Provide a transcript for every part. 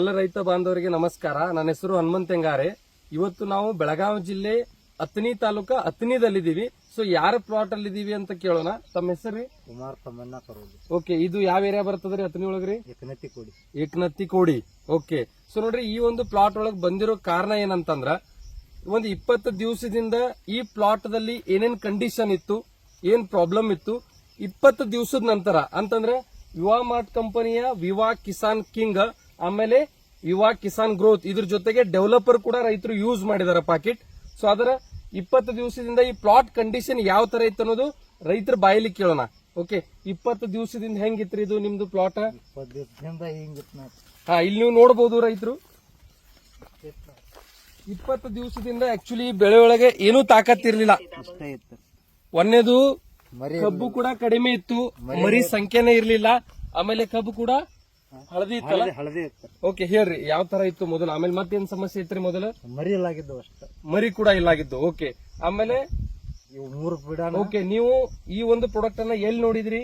ಎಲ್ಲ ರೈತ ಬಾಂಧವರಿಗೆ ನಮಸ್ಕಾರ. ನನ್ನ ಹೆಸರು ಹನುಮಂತೆಂಗಾರೆ ಇವತ್ತು ನಾವು ಬೆಳಗಾವಿ ಜಿಲ್ಲೆ ಅತ್ನಿ ತಾಲೂಕ ಅತ್ನಿದಲ್ಲಿದ್ದೀವಿ ಸೊ ಯಾರ ಪ್ಲಾಟ್ ಅಲ್ಲಿ ಇದೀವಿ ಅಂತ ಕೇಳೋಣ. ತಮ್ಮ ಹೆಸರು ಕುಮಾರ್ ತಮ್ಮಣ್ಣ ಕರೋದು ಓಕೆ ಇದು ಯಾವ ಏರಿಯಾ ಬರ್ತದ್ರಿ ಅತ್ನಿ ಒಳಗ್ರಿ? ಏಕನತ್ತಿ ಕೋಡಿ. ಏಕನತ್ತಿ ಕೋಡಿ. ಓಕೆ ಸೊ ನೋಡ್ರಿ ಈ ಒಂದು ಪ್ಲಾಟ್ ಒಳಗ್ ಬಂದಿರೋ ಕಾರಣ ಏನಂತಂದ್ರ ಒಂದು ಇಪ್ಪತ್ತು ದಿವಸದಿಂದ ಈ ಪ್ಲಾಟ್ ದಲ್ಲಿ ಏನೇನ್ ಕಂಡೀಷನ್ ಇತ್ತು ಏನ್ ಪ್ರಾಬ್ಲಮ್ ಇತ್ತು ಇಪ್ಪತ್ತು ದಿವಸದ ನಂತರ ಅಂತಂದ್ರೆ ವಿವಾ ಮಾರ್ಟ್ ಕಂಪನಿಯ ವಿವಾ ಕಿಸಾನ್ ಕಿಂಗ್ ಆಮೇಲೆ ಯುವ ಕಿಸಾನ್ ಗ್ರೋತ್ ಇದ್ರ ಜೊತೆಗೆ ಡೆವಲಪರ್ ಕೂಡ ರೈತರು ಯೂಸ್ ಮಾಡಿದಾರೆ ಪಾಕೆಟ್. ಸೊ ಅದರ ಇಪ್ಪತ್ತು ದಿವಸದಿಂದ ಈ ಪ್ಲಾಟ್ ಕಂಡೀಷನ್ ಯಾವ ತರ ಇತ್ತು ಅನ್ನೋದು ರೈತರ ಬಾಯಲ್ಲಿ ಕೇಳೋಣ. ಓಕೆ ಇಪ್ಪತ್ತು ದಿವಸದಿಂದ ಹೆಂಗಿತ್ರಿ ಇದು ನಿಮ್ದು ಪ್ಲಾಟ್ ಹಾ ಇಲ್ಲಿ ನೀವು ನೋಡಬಹುದು ರೈತರು. ಇಪ್ಪತ್ತು ದಿವಸದಿಂದ ಆಕ್ಚುಲಿ ಬೆಳೆ ಒಳಗೆ ಏನೂ ತಾಕತ್ತಿರ್ಲಿಲ್ಲ ಒಂದೇದು ಕಬ್ಬು ಕೂಡ ಕಡಿಮೆ ಇತ್ತು. ಮರಿ ಸಂಖ್ಯೆನೇ ಇರ್ಲಿಲ್ಲ. ಆಮೇಲೆ ಕಬ್ಬು ಕೂಡ ಹಳದಿ ಹಳದಿ ಹಳದಿ ಇತ್ತು. ಓಕೆ ಹೇಳ್ರಿ ಯಾವ ತರ ಇತ್ತು ಮೊದಲು? ಆಮೇಲೆ ಮತ್ತೇನ್ ಸಮಸ್ಯೆ ಇತ್ರಿ ಮೊದಲು? ಮರಿ ಇಲ್ಲಾಗಿದ್ದು ಅಷ್ಟೇ. ಮರಿ ಕೂಡ ಇಲ್ಲಾಗಿದ್ದು ಓಕೆ ಆಮೇಲೆ? ಇವು ಮೂರು ಬಿಡಾನ ಓಕೆ ನೀವು ಈ ಒಂದು ಪ್ರಾಡಕ್ಟ್ ಅನ್ನ ಎಲ್ಲಿ ನೋಡಿದ್ರಿ?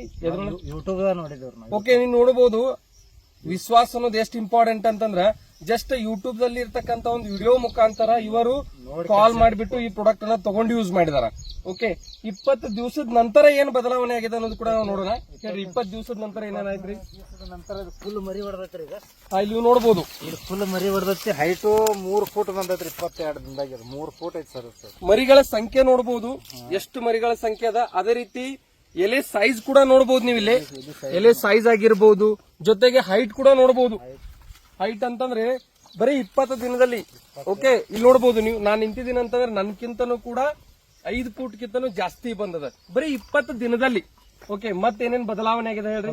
ಯೂಟ್ಯೂಬ್ ನೋಡಿದವ್ರು ನಾವು. ಓಕೆ ನೀವು ನೋಡಬಹುದು ವಿಶ್ವಾಸ ಅನ್ನೋದು ಎಷ್ಟು ಇಂಪಾರ್ಟೆಂಟ್ ಅಂತಂದ್ರ ಜಸ್ಟ್ ಯೂಟ್ಯೂಬ್ ದಲ್ಲಿ ಇರ್ತಕ್ಕಂತ ಒಂದು ವಿಡಿಯೋ ಮುಖಾಂತರ ಇವರು ಕಾಲ್ ಮಾಡಿಬಿಟ್ಟು ಈ ಪ್ರಾಡಕ್ಟ್ ಅನ್ನ ತಗೊಂಡು ಯೂಸ್ ಮಾಡಿದಾರ. ಓಕೆ ಇಪ್ಪತ್ತು ದಿವಸದ ನಂತರ ಏನ್ ಬದಲಾವಣೆ ಆಗಿದೆ ಅನ್ನೋದು ಕೂಡ ನಾವು ನೋಡೋಣ. ಹೇಳ್ರಿ ಇಪ್ಪತ್ತು ದಿವಸದ ನಂತರ ಏನೇನಾಯ್ತ್ರಿ? ನಂತರ ಫುಲ್ ಮರಿ ಹೊಡೆದೈತ್ರಿ ಈಗ. ಆ, ಇಲ್ಲಿ ನೋಡಬಹುದು ಇದು ಫುಲ್ ಮರಿ ಹೊಡೆದೈತಿ ಹೈಟು ಮೂರು ಫೂಟ್ ಬಂದೈತ್ರಿ ಇಪ್ಪತ್ತೆರಡು ದಿನದಾಗ ಮೂರು ಫೂಟ್ ಐತಿ ಸರ್ ಸರ್. ಮರಿಗಳ ಸಂಖ್ಯೆ ನೋಡಬಹುದು ಎಷ್ಟು ಮರಿಗಳ ಸಂಖ್ಯೆ ಅದ? ಅದೇ ರೀತಿ ಎಲೆ ಸೈಜ್ ಕೂಡ ನೋಡಬಹುದು ನೀವು ಇಲ್ಲಿ ಎಲೆ ಸೈಜ್ ಆಗಿರ್ಬಹುದು ಜೊತೆಗೆ ಹೈಟ್ ಕೂಡ ನೋಡಬಹುದು ಹೈಟ್ ಅಂತಂದ್ರೆ ಬರೀ ಇಪ್ಪತ್ತು ದಿನದಲ್ಲಿ. ಓಕೆ ಇಲ್ಲಿ ನೋಡಬಹುದು ನೀವು ನಾನು ನಿಂತಿದ್ದೀನಿ ಅಂತಂದ್ರೆ ನನ್ಕಿಂತನೂ ಕೂಡ ಐದು ಫೂಟ್ ಕಿಂತನೂ ಜಾಸ್ತಿ ಬಂದದ. ಬರೀ ಇಪ್ಪತ್ತು ದಿನದಲ್ಲಿ. ಓಕೆ ಮತ್ತೇನೇನ್ ಬದಲಾವಣೆ ಆಗಿದೆ ಹೇಳ್ರಿ?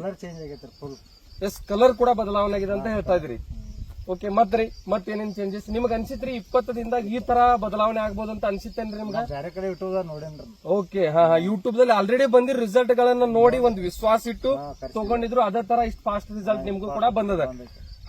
ಎಸ್ ಕಲರ್ ಕೂಡ ಬದಲಾವಣೆ ಆಗಿದೆ ಅಂತ ಹೇಳ್ತಾ ಇದ್ರಿ ಓಕೆ ಮತ್ರಿ ಮತ್ತೇನೇನ್ ಚೇಂಜಸ್ ನಿಮ್ಗೆ ಅನ್ಸಿತ್ರಿ ಇಪ್ಪತ್ತು ದಿನದಾಗ ಈ ತರ ಬದಲಾವಣೆ ಆಗ್ಬೋದು ಅಂತ ಅನ್ಸಿತ್ತೇನ್ರಿ ನಿಮ್ಗೆ? ಬೇರೆ ಕಡೆ ಯೂಟ್ಯೂಬ್ ನೋಡೇನ್ರಿ. ಓಕೆ ಹಾ ಹಾ ಯೂಟ್ಯೂಬ್ ದಲ್ಲಿ ಆಲ್ರೆಡಿ ಬಂದಿರೋ ರಿಸಲ್ಟ್ ಗಳನ್ನ ನೋಡಿ ಒಂದು ವಿಶ್ವಾಸ ಇಟ್ಟು ತಗೊಂಡಿದ್ರು ಅದೇ ತರ ಇಷ್ಟು ಫಾಸ್ಟ್ ರಿಸಲ್ಟ್ ನಿಮ್ಗೂ ಕೂಡ ಬಂದದ.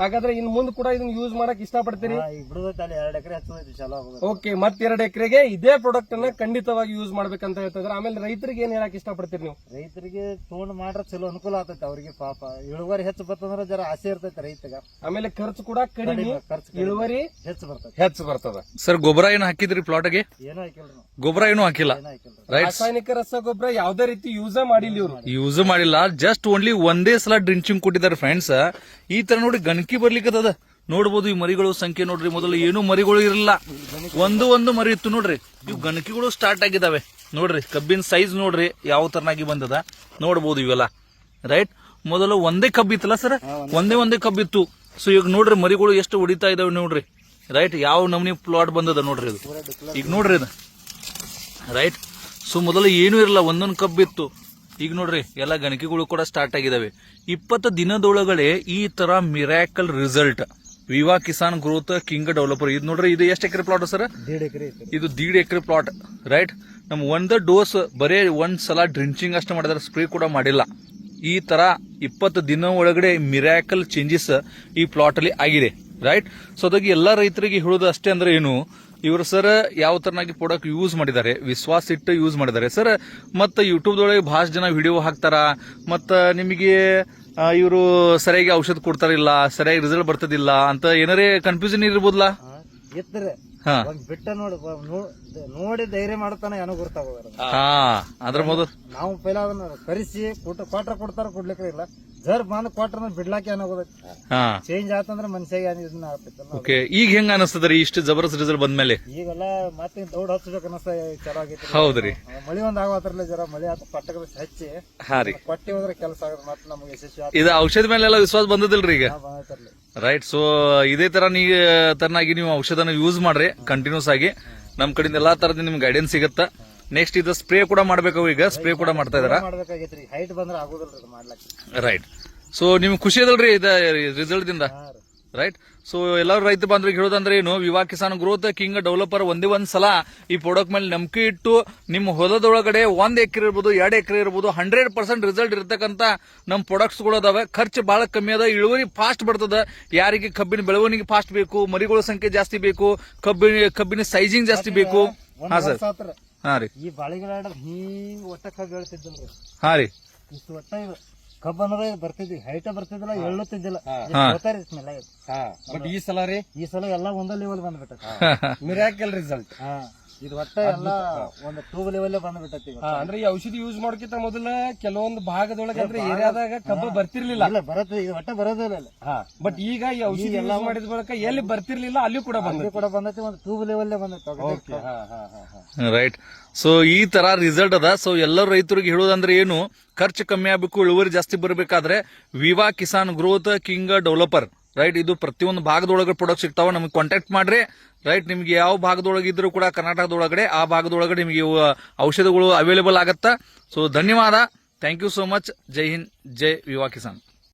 ಹಾಗಾದ್ರೆ ಇನ್ ಮುಂದ್ ಕೂಡ ಇದನ್ನ ಯೂಸ್ ಮಾಡಕ್ ಇಷ್ಟಪಡ್ತೀರಿ? ಪಡ್ತೀರಿ ಈಗ ಬಿಡುದೈತಿ ಅಲ್ಲಿ ಎರಡು ಎಕರೆ ಹಚ್ಚದೈತಿ ಚಲೋ ಆಗೋದು. ಓಕೆ ಮತ್ತೆರಡು ಎಕರೆಗೆ ಇದೇ ಪ್ರಾಡಕ್ಟ್ ಅನ್ನ ಖಂಡಿತವಾಗಿ ಯೂಸ್ ಮಾಡ್ಬೇಕಂತ ಹೇಳ್ತಿದ್ರೆ. ಆಮೇಲೆ ರೈತರಿಗೆ ಏನ್ ಹೇಳಕ್ ಇಷ್ಟಪಡ್ತೀರಿ ನೀವು? ರೈತರಿಗೆ ತೊಗೊಂಡ್ ಮಾಡ್ರ ಚಲೋ ಅನುಕೂಲ ಆಗ್ತೈತೆ ಅವ್ರಿಗೆ ಪಾಪ. ಇಳುವರಿ ಹೆಚ್ಚು ಬರ್ತಂದ್ರ ಜರ ಆಸೆ ಇರ್ತೈತೆ ರೈತಗ. ಆಮೇಲೆ ಖರ್ಚು ಕೂಡ ಕಡಿಮೆ ಖರ್ಚು ಇಳುವರಿ ಹೆಚ್ಚು ಬರ್ತದೆ ಹೆಚ್ಚು ಬರ್ತದ. ಸರ್ ಗೊಬ್ಬರ ಏನು ಹಾಕಿದ್ರಿ ಪ್ಲಾಟ್ಗೆ ಏನೂ ಹಾಕಿಲ್ರಿ ನಾವು. ಗೊಬ್ಬರ ಏನು ಹಾಕಿಲ್ಲ. ಏನೂ ಹಾಕಿಲ್ರಿ ರೈಟ್ ರಾಸಾಯನಿಕ ರಸಗೊಬ್ಬರ ಯಾವ್ದೇ ರೀತಿ ಯೂಸ್ ಮಾಡಿಲ್ಲ ಇವ್ರು. ಯೂಸ್ ಮಾಡಿಲ್ಲ. ಜಸ್ಟ್ ಓನ್ಲಿ ಒಂದೇ ಸಲ ಡ್ರಿಂಚಿಂಗ್ ಕೊಟ್ಟಿದ್ದಾರೆ ಫ್ರೆಂಡ್ಸ್ ಈ ತರ ನೋಡಿ ಗಣಕಿ ಬರ್ಲಿಕ್ಕದ ನೋಡ್ಬೋದು ಈ ಮರಿಗಳು ಸಂಖ್ಯೆ ನೋಡ್ರಿ ಮೊದಲು ಏನು ಮರಿಗಳು ಇರಲಿಲ್ಲ. ಒಂದು ಒಂದು ಮರಿ ಇತ್ತು ನೋಡ್ರಿ. ಇವು ಗಣಕಿಗಳು ಸ್ಟಾರ್ಟ್ ಆಗಿದಾವೆ ನೋಡ್ರಿ ಕಬ್ಬಿನ ಸೈಜ್ ನೋಡ್ರಿ ಯಾವ ತರನಾಗಿ ಬಂದದ. ನೋಡ್ಬೋದು ಇವೆಲ್ಲ. ರೈಟ್ ಮೊದಲು ಒಂದೇ ಕಬ್ಬಿತ್ತಲ್ಲ ಸರ್ ಒಂದೇ ಒಂದೇ ಕಬ್ಬಿತ್ತು ಸೊ ಈಗ ನೋಡ್ರಿ ಮರಿಗಳು ಎಷ್ಟು ಹೊಡಿತಾ ಇದಾವೆ ನೋಡ್ರಿ. ರೈಟ್ ಯಾವ ನಮೂನಿ ಪ್ಲಾಟ್ ಬಂದದ ನೋಡ್ರಿ ಇದು ಈಗ ನೋಡ್ರಿ ಇದು ರೈಟ್ ಸೊ ಮೊದಲು ಏನೂ ಇರಲ್ಲ ಒಂದೊಂದು ಕಬ್ಬಿತ್ತು ಈಗ ನೋಡ್ರಿ ಎಲ್ಲ ಗಣಕಿಗಳು ಕೂಡ ಸ್ಟಾರ್ಟ್ ಆಗಿದಾವೆ ಇಪ್ಪತ್ತು ದಿನದೊಳಗಡೆ ಈ ತರ miracle result Viva Kisan growth king developer. ಇದು ನೋಡ್ರಿ ಇದು ಎಷ್ಟು ಎಕರೆ ಪ್ಲಾಟ್ ಸರ್? ಇದು ದೀಡ್ ಎಕರೆ ಪ್ಲಾಟ್ ರೈಟ್ ನಮ್ ಒಂದ್ ಡೋಸ್ ಬರೇ ಒಂದ್ ಸಲ ಡ್ರಿಂಚಿಂಗ್ ಅಷ್ಟೇ ಮಾಡಿದ್ರೆ ಸ್ಪ್ರೇ ಕೂಡ ಮಾಡಿಲ್ಲ. ಈ ತರ ಇಪ್ಪತ್ತು ದಿನ ಒಳಗಡೆ ಮಿರಾಕಲ್ ಚೇಂಜಸ್ ಈ ಪ್ಲಾಟ್ ಅಲ್ಲಿ ಆಗಿದೆ ರೈಟ್ ಸೊ ಅದಾಗಿ ಎಲ್ಲಾ ರೈತರಿಗೆ ಹೇಳೋದು ಅಷ್ಟೇ ಅಂದ್ರೆ ಏನು ಇವರು ಸರ್ ಯಾವ ತರನಾಗಿ ಪ್ರಾಡಕ್ಟ್ ಯೂಸ್ ಮಾಡಿದ್ದಾರೆ ವಿಶ್ವಾಸ ಇಟ್ಟು ಯೂಸ್ ಮಾಡಿದ್ದಾರೆ. ಸರ್ ಮತ್ತೆ ಯೂಟ್ಯೂಬ್ದೊಳಗೆ ಬಹಳ ಜನ ವಿಡಿಯೋ ಹಾಕ್ತಾರ ಮತ್ತ ನಿಮಗೆ ಇವರು ಸರಿಯಾಗಿ ಔಷಧ ಕೊಡ್ತಾರಿಲ್ಲ ಸರಿಯಾಗಿ ರಿಸಲ್ಟ್ ಬರ್ತದಿಲ್ಲ ಅಂತ ಏನಾರೇ ಕನ್ಫ್ಯೂಷನ್ ಇರ್ಬೋದಲ್ಲ ಎತ್ತರೆ ಹಾ. ಒಂದ್ ಬಿಟ್ಟ ನೋಡಿ ನೋಡಿ ಧೈರ್ಯ ಮಾಡ್ತಾನೆ ಏನೋ ಗೊತ್ತಾಗೋದ್ರ ಹಾ ಅದ್ರ ಮೊದಲು. ನಾವು ಪೈಲ ಅದನ್ನ ಕರೆಸಿ ಕೊಟ್ಟ ಕ್ವಾಟ್ರ ಕೊಡ್ತಾರ ಕೊಡ್ಲಿಕ್ಕೆ ಇಲ್ಲ. ಜರ್ ಬಂದ್ ಕೊಟ್ರ ಬಿಡ್ಲಾಕ ಹಾ. ಚೇಂಜ್ ಆತಂದ್ರ ಮನ್ಸಿಗೆ ಏನ್ ಇದನ್ನ ಆಗ್ತೈತಲ್ಲ ಓಕೆ ಈಗ ಹೆಂಗ ಅನಸ್ತದ್ರಿ ಇಷ್ಟು ಜಬರ್ದಸ್ತ್ ರಿಸಲ್ಟ್ ಬಂದ್ಮೇಲೆ? ಈಗೆಲ್ಲ ಮತ್ತೆ ದೌಡ್ ಹಚ್ಚಬೇಕು ಅನ್ನಿಸ್ತಾ ಚಲೋ ಹೌದ್ರಿ. ಮಳಿ ಒಂದ್ ಆಗತ್ತಲ್ಲ ಜರ ಮಳಿ ಆತ ಪಟ್ಟಕ ಹಚ್ಚಿ. ಹಾರಿ ಪಟ್ಟಿ ಕೊಟ್ಟಿ ಹೋದ್ರೆ ಕೆಲಸ ಆಗದ ಮತ್ತೆ ನಮ್ಗೆ ಯಶಸ್ವಿ ಆತ ಇದು ಔಷಧ ಮೇಲೆಲ್ಲ ವಿಶ್ವಾಸ ಬಂದದಿಲ್ರಿ ಈಗ? ಬಂದೈತರ್ಲಿ. ರೈಟ್ ಸೊ ಇದೇ ತರ ನೀ ತರನಾಗಿ ನೀವು ಔಷಧನ ಯೂಸ್ ಮಾಡ್ರಿ ಕಂಟಿನ್ಯೂಸ್ ಆಗಿ. ನಮ್ ಕಡೆಯಿಂದ ಎಲ್ಲಾ ತರದ ನಿಮ್ಗೆ ಗೈಡೆನ್ಸ್ ಸಿಗತ್ತ? ನೆಕ್ಸ್ಟ್ ಇದು ಸ್ಪ್ರೇ ಕೂಡ ಮಾಡ್ಬೇಕು ಈಗ. ಸ್ಪ್ರೇ ಕೂಡ ಮಾಡ್ತಾ ಇದಾರ? ಮಾಡ್ಬೇಕಾಗೈತ್ರಿ. ಹೈಟ್ ಬಂದ್ರ ರೈಟ್ ಸೊ ನಿಮ್ಗೆ ಖುಷಿ ಅದಲ್ರಿ ಇದ ರಿಸಲ್ಟ್ ದಿಂದ? ರೈಟ್ ಸೊ ಎಲ್ಲರೂ ರೈತ ಬಾಂಧವ್ರಿಗೆ ಹೇಳೋದಂದ್ರೆ ಏನು Viva Kisan growth king developer ಒಂದೇ ಒಂದ್ ಸಲ ಈ ಪ್ರಾಡಕ್ಟ್ ಮೇಲೆ ನಂಬಿಕೆ ಇಟ್ಟು ನಿಮ್ಮ ಹೊಲದೊಳಗಡೆ ಒಂದ್ ಎಕರೆ ಇರ್ಬೋದು ಎರಡು ಎಕರೆ ಇರ್ಬೋದು ಹಂಡ್ರೆಡ್ ಪರ್ಸೆಂಟ್ ರಿಸಲ್ಟ್ ಇರ್ತಕ್ಕಂತ ನಮ್ಮ ಪ್ರಾಡಕ್ಟ್ಸ್ಗಳು ಅದಾವೆ. ಖರ್ಚು ಬಹಳ ಕಮ್ಮಿ ಅದ ಇಳುವರಿ ಫಾಸ್ಟ್ ಬರ್ತದ. ಯಾರಿಗೆ ಕಬ್ಬಿನ ಬೆಳವಣಿಗೆ ಫಾಸ್ಟ್ ಬೇಕು ಮರಿಗಳ ಸಂಖ್ಯೆ ಜಾಸ್ತಿ ಬೇಕು ಕಬ್ಬಿನ ಕಬ್ಬಿನ ಸೈಜಿಂಗ್ ಜಾಸ್ತಿ ಬೇಕು. ಹಾ ಸರ್ ಹಾ ರೀ. ಈ ಹಿಂಗ್ ಹಾ ರೀ. ಇಷ್ಟು ಒಟ್ಟ ಇದು ಕಬ್ಬ್ ಅನ್ನೋದು ಇದು ಬರ್ತಿದ್ವಿ. ಹೈಟ ಬರ್ತಿದ್ದಿಲ್ಲ ಎಳ್ಳುತ್ತಿದ್ದಿಲ್ಲ ಹಾ. ಹೋತಾರಿ ಸ್ಮೆಲ್ ಆಗಿದೆ ಹಾ. ಬಟ್ ಈ ಸಲ ರೀ? ಈ ಸಲ ಎಲ್ಲ ಒಂದೇ ಲೆವೆಲ್ ಬಂದ್ಬಿಟ್ಟ ಮಿರಾಕಲ್ ರಿಸಲ್ಟ್ ಹಾ. ಇದು ಒಟ್ಟ ಎಲ್ಲ ಒಂದು ಟೂ ಲೆವೆಲ್ ಬಂದ್ಬಿಟ್ಟೈತಿ. ಹಾ ಅಂದ್ರೆ ಈ ಔಷಧಿ ಯೂಸ್ ಮಾಡೋಕ್ಕಿಂತ ಮೊದಲ ಕೆಲವೊಂದು ಭಾಗದೊಳಗೆ ಅಂದ್ರೆ ಏರಿಯಾದಾಗ ಕಬ್ಬ ಬರ್ತಿರ್ಲಿಲ್ಲ. ಇಲ್ಲ ಬರತ್ತೆ ಇದು ಒಟ್ಟ ಬರೋದೇ ಇಲ್ಲ ಇಲ್ಲಿ. ಬಟ್ ಈಗ ಈ ಔಷಧಿ ಎಲ್ಲ ಮಾಡಿದ ಬಳಿಕ ಎಲ್ಲಿ ಬರ್ತಿರ್ಲಿಲ್ಲ ಅಲ್ಲಿ ಕೂಡ ಬಂದ ಇದು ಕೂಡ ಬಂದೈತಿ ಒಂದು ಟೂ ಲೆವೆಲ್ ಬಂದೈತಿ ಓಕೆ ಹಾ ಹಾ ಹಾ ಹಾ. ರೈಟ್ ಸೊ ಈ ತರ ರಿಸಲ್ಟ್ ಅದ. ಸೊ ಎಲ್ಲರೂ ರೈತರಿಗೆ ಹೇಳೋದಂದ್ರೆ ಏನು? ಖರ್ಚು ಕಮ್ಮಿ ಆಗ್ಬೇಕು ಇಳುವರಿ ಜಾಸ್ತಿ ಬರಬೇಕಾದ್ರೆ Viva Kisan growth king developer. Right ಇದು ಪ್ರತಿಯೊಂದು ಭಾಗದೊಳಗೆ ಪ್ರಾಡಕ್ಟ್ ಸಿಗ್ತಾವ. ನಮಗೆ ಕಾಂಟ್ಯಾಕ್ಟ್ ಮಾಡ್ರಿ. ರೈಟ್ ನಿಮ್ಗೆ ಯಾವ ಭಾಗದೊಳಗೆ ಇದ್ರೂ ಕೂಡ ಕರ್ನಾಟಕದೊಳಗಡೆ ಆ ಭಾಗದೊಳಗಡೆ ನಿಮಗೆ ಔಷಧಗಳು ಅವೈಲೇಬಲ್ ಆಗತ್ತೆ. ಸೊ ಧನ್ಯವಾದ. Thank you so much Jai Hind Jai Viva Kisan